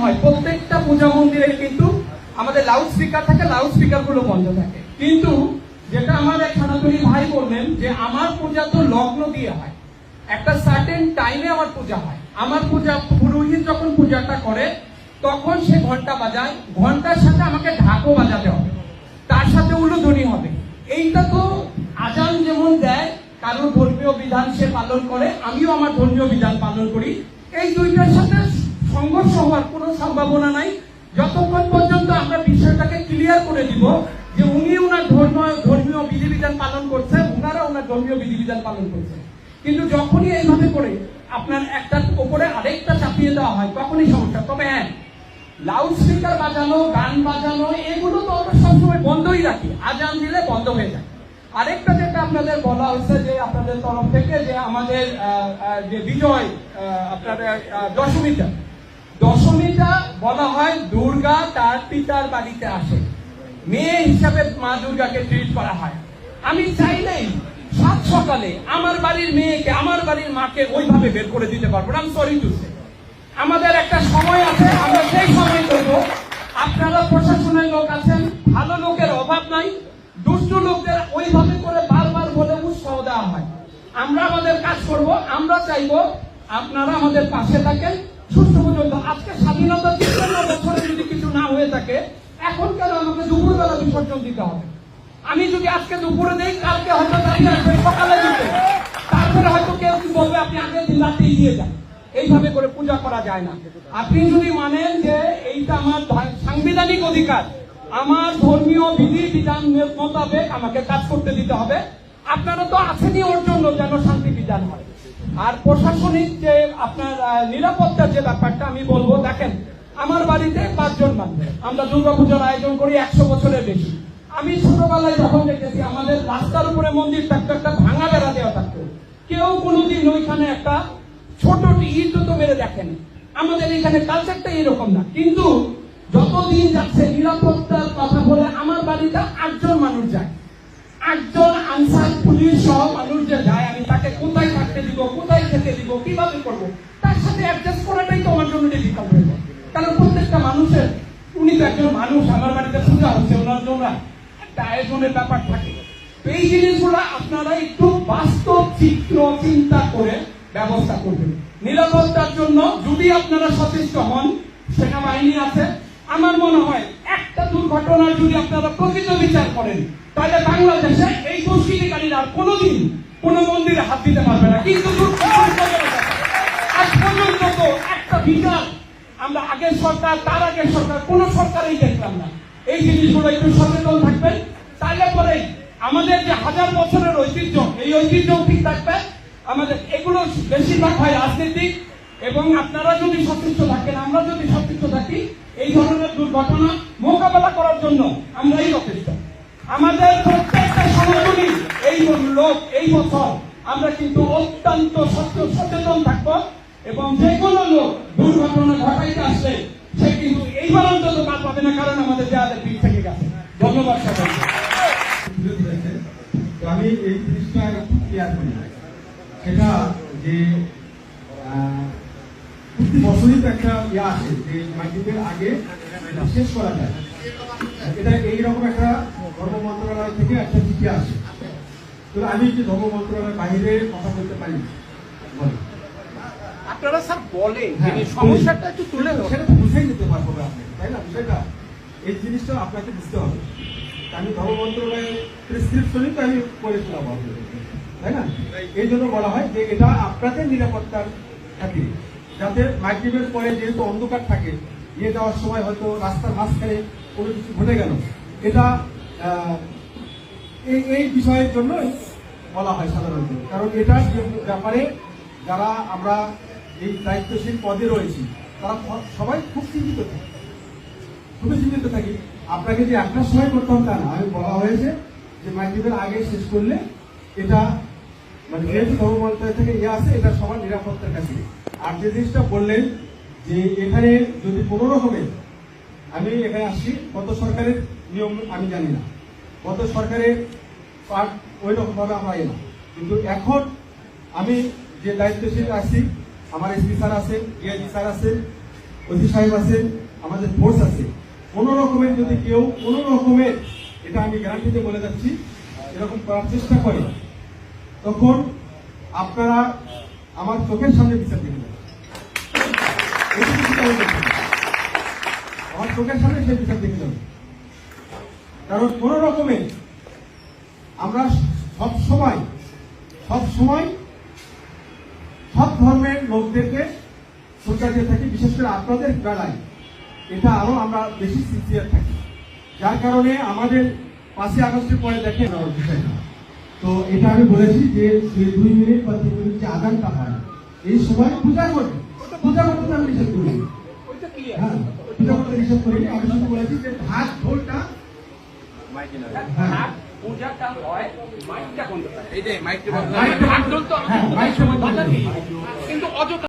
হয়। প্রত্যেকটা পূজা মন্দিরে কিন্তু আমাদের লাউড স্পিকার থাকে লাউড স্পিকারগুলো বন্ধ থাকে। কিন্তু যেটা আমার এক সনাতনী ভাই বললেন যে আমার পূজা তো লগ্ন দিয়ে হয়। একটা সার্টেন টাইমে আমার পূজা হয়। আমার পূজা, পুরোহিত যখন পূজাটা করে, তখন সে ঘণ্টা বাজায়। ঘণ্টার সাথে আমাকে ঢাকও বাজাতে হবে। তার সাথে উলুধ্বনি হবে। এইটা তো আজান যেমন দেয় কারোর ধর্মীয় বিধান সে পালন করে, আমিও আমার ধর্মীয় বিধান পালন করি। এই দুইটার সাথে সংঘর্ষ হওয়ার কোনো সম্ভাবনা নাই। যতক্ষণ পর্যন্ত আমরা বিষয়টাকে ক্লিয়ার করে দিব যে উনি ওনার ধর্ম ধর্মীয় বিধিবিধান পালন করছে ওনারা ওনার ধর্মীয় বিধিবিধান পালন করছে কিন্তু যখনই এইভাবে করে আপনার একটার উপরে আরেকটা চাপিয়ে দেওয়া হয় তখনই সমস্যা। তবে হ্যাঁ লাউড স্পিকার বাজানো গান বাজানো এগুলো তো আমরা সবসময় বন্ধই রাখি। আজান দিলে বন্ধ হয়ে যায়। আরেকটা যেটা আপনাদের বলা হচ্ছে যে আপনাদের তরফ থেকে যে আমাদের যে বিজয় আহ, আপনাদের দশমীটা দশমীটা বলা হয় দুর্গা তার পিতার বাড়িতে আসে। মেয়ে হিসাবে মা দুর্গাকে ট্রিট করা হয়। আমি চাইলেই সাত সকালে আমার বাড়ির মেয়েকে, আমার বাড়ির মাকে ওইভাবে বের করে দিতে পারব আমি সরি টু আমাদের একটা সময় আছে, আমরা সেই সময় করব। আপনারা প্রশাসনের লোক আছেন, ভালো লোকের অভাব নাই। দুষ্ট লোকদের ওইভাবে করে বারবার বলে উৎসাহ দেওয়া হয়। আমরা আমাদের কাজ করব, আমরা চাইব আপনারা আমাদের পাশে থাকেন সুস্থ পর্যন্ত আজকে স্বাধীনতা তিপ্পান্ন বছরে যদি কিছু না হয়ে থাকে এখন কেন আমাকে দুপুরবেলা বিসর্জন দিতে হবে। আমি যদি আজকে দুপুরে দেই, কালকে হয়তো সকালে দিতে। তারপরে হয়তো কেউ কি বলবে, আপনি আগের দিন রাতে দিয়ে যান। এইভাবে করে পূজা করা যায় না। আপনি যদি মানেন যে এইটা আমার সাংবিধানিক অধিকার, আমার ধর্মীয় বিধি, বিধান মোতাবেক আমাকে কাজ করতে দিতে হবে। আপনারা তো আছেনই ওর জন্য যেন শান্তি বিধান হয়। আর প্রশাসনিক যে আপনার নিরাপত্তার যে ব্যাপারটা আমি বলব, দেখেন আমার বাড়িতে পাঁচজন মানুষ আমরা দুর্গাপূজার আয়োজন করি একশো বছরের বেশি। আমি ছোটবেলায় যখন দেখেছি, আমাদের রাস্তার উপরে মন্দির থাকতো, একটা ভাঙা বেড়া দেওয়া থাকতো। কেউ কোনোদিন ওইখানে একটা ছোট ইট তো মেরে দেখেন। আমাদের এখানে কালচারটা এরকম না। কিন্তু যতদিন যাচ্ছে, নিরাপত্তার কথা বলে আমার বাড়িতে আটজন মানুষ যায়। আটজন আনসার পুলিশ সহ মানুষ যে যায়, আমি তাকে কোথায় থাকতে দিব, কোথায় খেতে দিব, কীভাবে করব? তার সাথে অ্যাডজাস্ট করাটাই তো আমার জন্য ডিফিকাল্ট হয়ে যায় কারণ প্রত্যেকটা মানুষের উনি তো একজন মানুষ আমার বাড়িতে পূজা হচ্ছে, ওনার জন্য একটা আয়োজনের ব্যাপার থাকে। এই জিনিসগুলো আপনারা একটু বাস্তব চিত্র চিন্তা করে ব্যবস্থা করবেন। নিরাপত্তার জন্য যদি আপনারা সচেষ্ট হন, সেনাবাহিনী আছে, আমার মনে হয় একটা দুর্ঘটনার যদি আপনারা প্রকৃত বিচার করেন, তাহলে বাংলাদেশে এই দুষ্কৃতিকারীরা আর কোনোদিন কোন মন্দিরে হাত দিতে পারবে না। কিন্তু একটা বিচার আমরা আগের সরকার, তার আগের সরকার, কোন সরকারই দেখলাম না। এই জিনিসগুলো একটু সচেতন থাকবেন। তাহলে পরে আমাদের যে হাজার বছরের ঐতিহ্য, এই ঐতিহ্য ঠিক থাকবে। আমাদের এগুলো বেশিরভাগ হয় রাজনীতিক এবং আপনারা যদি সচেষ্ট থাকেন, আমরা যদি সচেষ্ট থাকি, এই ধরনের দুর্ঘটনা মোকাবেলা করার জন্য আমরাই যথেষ্ট। আমাদের প্রত্যেকটা এই লোক, এই বছর আমরা কিন্তু অত্যন্ত সচে- সচেতন থাকব। এবং যে কোনো লোক দুর্ঘটনা ঘটাইতে আসলে সে কিন্তু এইবার অন্তত কাজ পাবে না, কারণ আমাদের দেয়ালে পিঠ থেকে গেছে। ধন্যবাদ সবাইকে। আমি এই জিনিসটা একটু ক্লিয়ার করি। সেটা যে প্রতি বছরই তো একটা ইয়ে আসে যে মাইক্রোবের আগে শেষ করা যায়। এটা এইরকম একটা ধর্ম মন্ত্রণালয় থেকে একটা চিঠি আসে। তো আমি যে ধর্ম মন্ত্রণালয়ের বাইরে কথা বলতে পারি। না। আপনারা স্যার বলেন হ্যাঁ, সমস্যাটা একটু তুলে। সেটা বুঝাই নিতে পারব আপনি তাই না বিষয়টা এই জিনিসটা আপনাকে বুঝতে হবে আমি ধর্ম মন্ত্রণালয়ের প্রেসক্রিপশনই তো আমি করে শোনাবো আপনাদের। তাই না এই জন্য বলা হয় যে এটা আপনাদের নিরাপত্তার খাতিরে যাতে মাইক্রোওয়েভের পরে যেহেতু অন্ধকার থাকে নিয়ে যাওয়ার সময় হয়তো রাস্তার মাঝখানে কোনো কিছু ঘটে গেল এটা এই এই বিষয়ের জন্যই বলা হয় সাধারণত কারণ এটা ব্যাপারে যারা আমরা এই দায়িত্বশীল পদে রয়েছি, তারা সবাই খুব চিন্তিত থাকে। খুবই চিন্তিত থাকি। আপনাকে যে একটা সময় করতে হবে তা না। আমি বলা হয়েছে যে মাইক্রোওয়েভের আগে শেষ করলে এটা মানে যেহেতু ধর্ম মন্ত্রণালয় থেকে ইয়ে আসে এটা সবার নিরাপত্তার কাছে। আর যে জিনিসটা বললেন যে এখানে যদি কোনো রকমের আমি এখানে আসছি গত সরকারের নিয়ম আমি জানি না। গত সরকারের পার্ট ওই রকম ভাবে আমরা এলাম কিন্তু এখন আমি যে দায়িত্বশীল আছি আমার এসপি স্যার আছেন ডিআইজি স্যার আছেন ওসি সাহেব আছেন, আমাদের ফোর্স আছে। কোন রকমের যদি কেউ, কোন রকমের, এটা আমি গ্যারান্টিতে বলে যাচ্ছি, এরকম করার চেষ্টা করে, তখন আপনারা আমার চোখের সামনে বিচার বলছি। আমার চোখের সামনে সে বিচার দেখে যাবে কারণ কোন রকমের আমরা সব সময় সব সময় সব ধর্মের লোকদেরকে শ্রদ্ধা দিয়ে থাকি বিশেষ করে আপনাদের বেলায়। এটা আরও আমরা বেশি সিনসিয়ার থাকি। যার কারণে আমাদের পাঁচই আগস্টের পরে দেখে নেওয়ার বিষয় তো এটা আমি বলেছি যে দুই মিনিট বা তিন মিনিট যে আদানটা হয় এই সময় পূজা করবে। পূজা করতে আমি নিষেধ করি হ্যাঁ পূজা করতে নিষেধ করি আমি শুধু বলেছি যে ঢাক ঢোলটা হ্যাঁ, পূজাটা হয় মাইকটা কোন এই যে মাইকটা হ্যাঁ। থাকে। কিন্তু অযথা